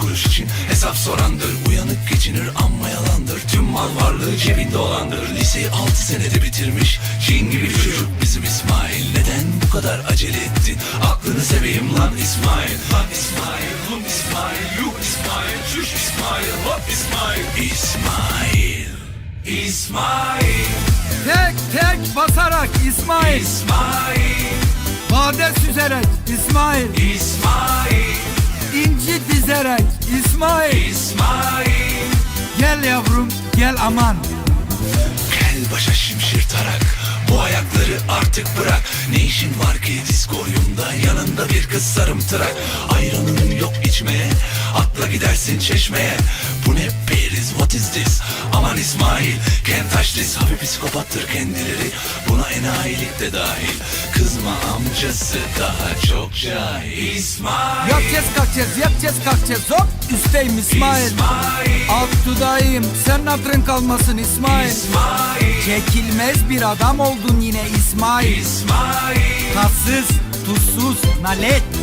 kuruş için. Hesap sorandır uyanık geçinir amma yalandır. Tüm mal varlığı cebinde olandır. Liseyi altı senede bitirmiş. Cin gibi bir çocuk bizim İsmail. Neden bu kadar acele ettin? Aklını seveyim lan İsmail. Lan İsmail hum İsmail Yuh İsmail çüş İsmail hop İsmail. İsmail İsmail. Tek tek basarak İsmail. İsmail. Bade süzerek İsmail. İsmail İnci dizerek İsmail. İsmail. Gel yavrum gel aman. Kel başa şimşir tarak. Bu ayakları artık bırak. Ne işin var ki diskoryumda Yanında bir kız sarımtırak. Ayranın yok içmeye. Atla gidersin çeşmeye. Bu ne periz what is this? Aman İsmail can't touch this Hafif psikopattır kendileri. Buna enayilik de dahil. Kızma amcası daha çok cahil. İsmail. Yapacağız kalkacağız yapacağız kalkacağız Hop üstteyim İsmail. İsmail. Alt dudağıyım. Sen hatırın kalmasın İsmail. İsmail. Çekilmez bir adam oldun yine İsmail. İsmail. Tatsız, tuzsuz, nalet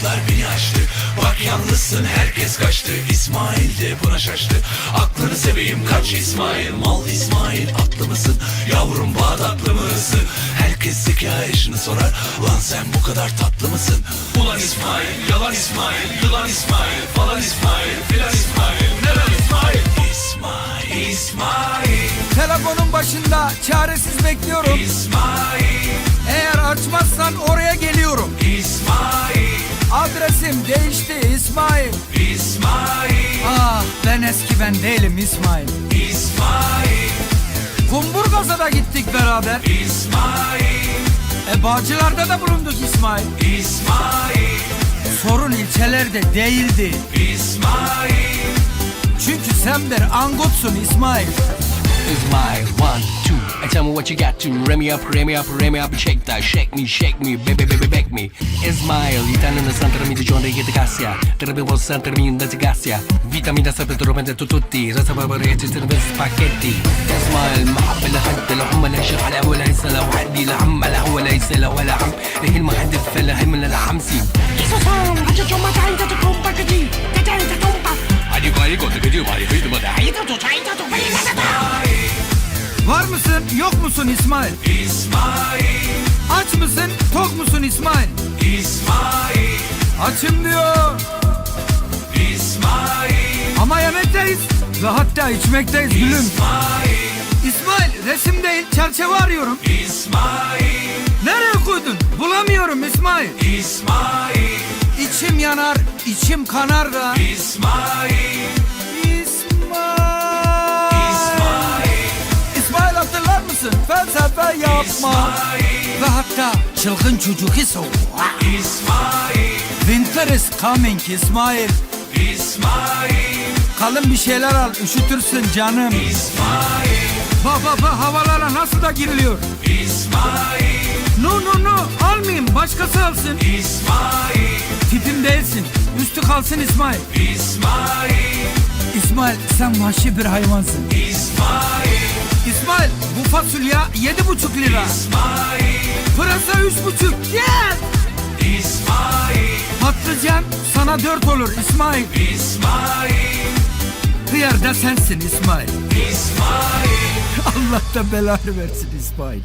Potlar beni açtı. Bak yalnızsın herkes kaçtı. İsmail de buna şaştı. Aklını seveyim kaç İsmail? Mal İsmail atlı mısın? Yavrum Bağdatlı mısın? Herkes yaşını sorar. Lan sen bu kadar tatlı mısın? Ulan İsmail yalan İsmail Yılan İsmail falan İsmail Filan İsmail neren İsmail? İsmail İsmail. Telefonun başında çaresiz bekliyorum. İsmail. Eğer açmazsan oraya geliyorum eski ben değilim İsmail. İsmail. Kumburgaz'a da gittik beraber. İsmail. E Bağcılar'da da bulunduk İsmail. İsmail. Sorun ilçelerde değildi. İsmail. Çünkü sen bir angutsun İsmail Ismail, one, two. And tell me what you got to. Rev me up, rev me up, rev me up, shake that, shake me, shake me, baby, baby, back me. Ismail, Italiano Santa mi di giorno di gracia. Trebuie posso Santa mi da gracia. Vitamina sapere trovare tutti. Rasa babare ci sono spaghetti. Ismail, محب لحد العم لا شغل ولا يسأل وحدي لا عم لا هو لا يسأل ولا عم ليه المحدث فلا هم لا حمسي 아니고 아니고 그저 말이 흐르면 아이다 또 자이다 또 빨리 나가 Var mısın yok musun İsmail? İsmail. Aç mısın tok musun İsmail? İsmail. Açım diyor. İsmail. Ama yemekteyiz ve hatta içmekteyiz gülüm. İsmail. İsmail resim değil çerçeve arıyorum. İsmail. Nereye koydun? Bulamıyorum İsmail. İsmail. İçim yanar içim kanar da. İsmail yapma. İsmail Ve hatta çılgın çocuk iso. İsmail Winter is coming İsmail. İsmail Kalın bir şeyler al üşütürsün canım. İsmail Bak bak bak havalara nasıl da giriliyor. İsmail No no no almayayım başkası alsın. İsmail Tipim değilsin. Üstü kalsın İsmail. İsmail İsmail sen vahşi bir hayvansın. İsmail İsmail bu fasulye yedi buçuk lira. İsmail Pırasa üç buçuk. Gel. İsmail Patlıcan sana dört olur İsmail. İsmail Hıyar da sensin İsmail. İsmail Allah da belanı versin İsmail.